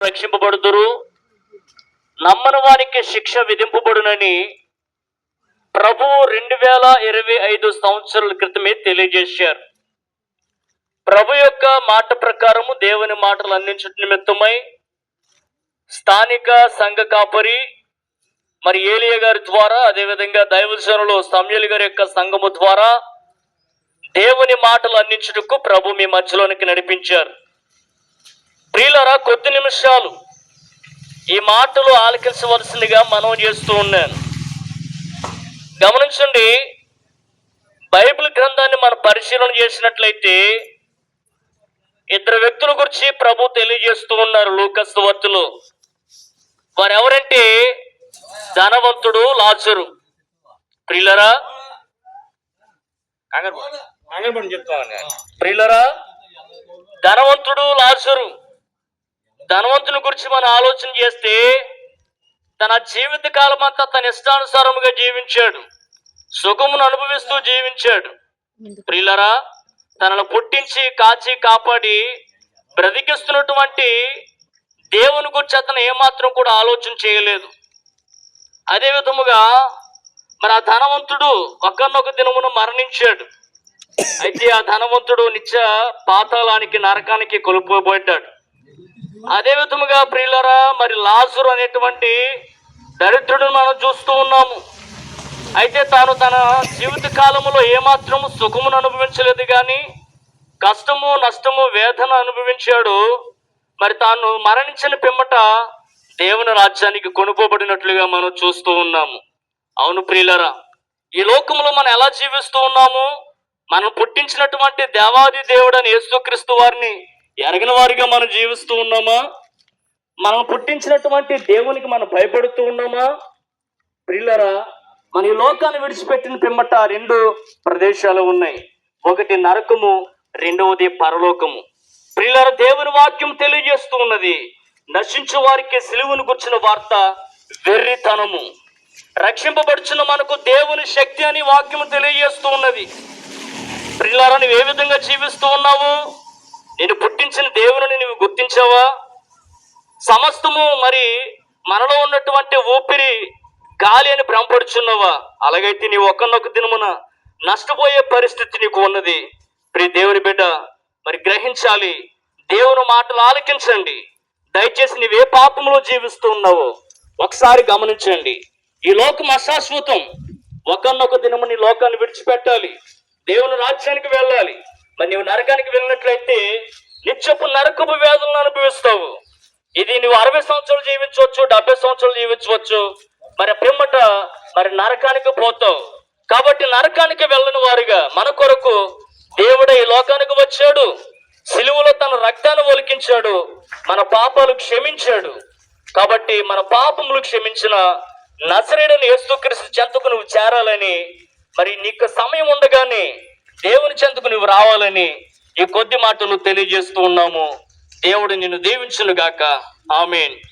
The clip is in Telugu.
రక్షింపబడుతురు నమ్మని వారికి శిక్ష విధింపబడునని ప్రభువు రెండు వేల ఇరవై ఐదు సంవత్సరాల క్రితమే తెలియజేశారు. ప్రభు యొక్క మాట ప్రకారము దేవుని మాటలు అందించట నిమిత్తమై స్థానిక సంఘ కాపరి మరి ఏలియ గారి ద్వారా అదేవిధంగా దైవజనులు సమయలు గారి యొక్క సంఘము ద్వారా దేవుని మాటలు అందించుటకు ప్రభు మీ మధ్యలోనికి నడిపించారు. ప్రియులరా కొద్ది నిమిషాలు. ఈ మాటలు ఆలకించవలసిందిగా మనం చేస్తూ ఉన్నాను. గమనించండి బైబిల్ గ్రంథాన్ని మనం పరిశీలన చేసినట్లయితే ఇద్దరు వ్యక్తుల గురించి ప్రభు తెలియజేస్తూ ఉన్నారు లూకస్ వర్తులు. వారు ఎవరంటే ధనవంతుడు లాజరు. చెప్తామని. ప్రియులరా? ధనవంతుడు లాజరు. ధనవంతుని గురించి మనం ఆలోచన చేస్తే తన జీవిత కాలం అంతా తన ఇష్టానుసారముగా జీవించాడు. సుఖమును అనుభవిస్తూ జీవించాడు. ప్రియులరా తనను పుట్టించి కాచి కాపాడి బ్రతికిస్తున్నటువంటి దేవుని గురించి అతను ఏమాత్రం కూడా ఆలోచన చేయలేదు. అదే విధముగా మరి ఆ ధనవంతుడు ఒకనొక దినమున మరణించాడు. అయితే ఆ ధనవంతుడు నిత్య పాతాళానికి నరకానికి కొలుపోబడ్డాడు. అదే విధముగా ప్రియులరా మరి లాజరు అనేటువంటి దరిద్రుడిని మనం చూస్తూ ఉన్నాము. అయితే తాను తన జీవిత కాలంలో ఏమాత్రము సుఖమును అనుభవించలేదు కానీ కష్టము నష్టము వేదన అనుభవించాడు. మరి తాను మరణించిన పిమ్మట దేవుని రాజ్యానికి కొనుకోబడినట్లుగా మనం చూస్తూ ఉన్నాము. అవును ప్రియులరా ఈ లోకంలో మనం ఎలా జీవిస్తూ ఉన్నాము? మనం పుట్టించినటువంటి దేవాది దేవుడని యేసుక్రీస్తు వారిని ఎరగిన వారిగా మనం జీవిస్తూ ఉన్నామా? మనం పుట్టించినటువంటి దేవునికి మనం భయపడుతూ ఉన్నామా? ప్రిల్లరా మన ఈ లోకాన్ని విడిచిపెట్టిన పిమ్మట రెండు ప్రదేశాలు ఉన్నాయి. ఒకటి నరకము రెండవది పరలోకము. ప్రిల్లర దేవుని వాక్యం తెలియజేస్తూ ఉన్నది నశించు వారికి సిలువును గుర్చిన వార్త వెర్రితనము. రక్షింపబడుచున్న మనకు దేవుని శక్తి అని వాక్యము తెలియజేస్తూ ఉన్నది. ప్రిల్లర నువ్వు ఏ విధంగా జీవిస్తూ ఉన్నావు? నేను పుట్టించిన దేవుని నువ్వు గుర్తించావా? సమస్తము మరి మనలో ఉన్నటువంటి ఊపిరి గాలి అని భ్రమపడుచున్నావా? అలాగైతే నీ ఒకనొక దినమున నష్టపోయే పరిస్థితి నీకు ఉన్నది. ప్రియ దేవుని బిడ్డ మరి గ్రహించాలి దేవుని మాటలు ఆలకించండి. దయచేసి నీవే పాపంలో జీవిస్తూ ఉన్నావో. ఒకసారి గమనించండి. ఈ లోకం అశాశ్వతం. ఒకనొక దినము నీ లోకాన్ని విడిచిపెట్టాలి. దేవుని రాజ్యానికి వెళ్ళాలి. మరి నువ్వు నరకానికి వెళ్ళినట్లయితే నిత్యపు నరకపు వ్యాధులను అనుభవిస్తావు. ఇది నువ్వు అరవై సంవత్సరాలు జీవించవచ్చు డెబ్బై సంవత్సరాలు జీవించవచ్చు. మరి పిమ్మట మరి నరకానికి పోతావు. కాబట్టి నరకానికి వెళ్ళని వారుగా మన కొరకు దేవుడు ఈ లోకానికి వచ్చాడు. సిలువలో తన రక్తాన్ని ఒలికించాడు. మన పాపాలు క్షమించాడు. కాబట్టి మన పాపములు క్షమించిన నజరేడని యేసుక్రీస్తు చెంతకు నువ్వు చేరాలని మరి నీకు సమయం ఉండగానే దేవుని చెంతకు నువ్వు రావాలని ఈ కొద్ది మాటలు తెలియజేస్తూ ఉన్నాము. దేవుడు నిన్ను దీవించును గాక ఆమెన్.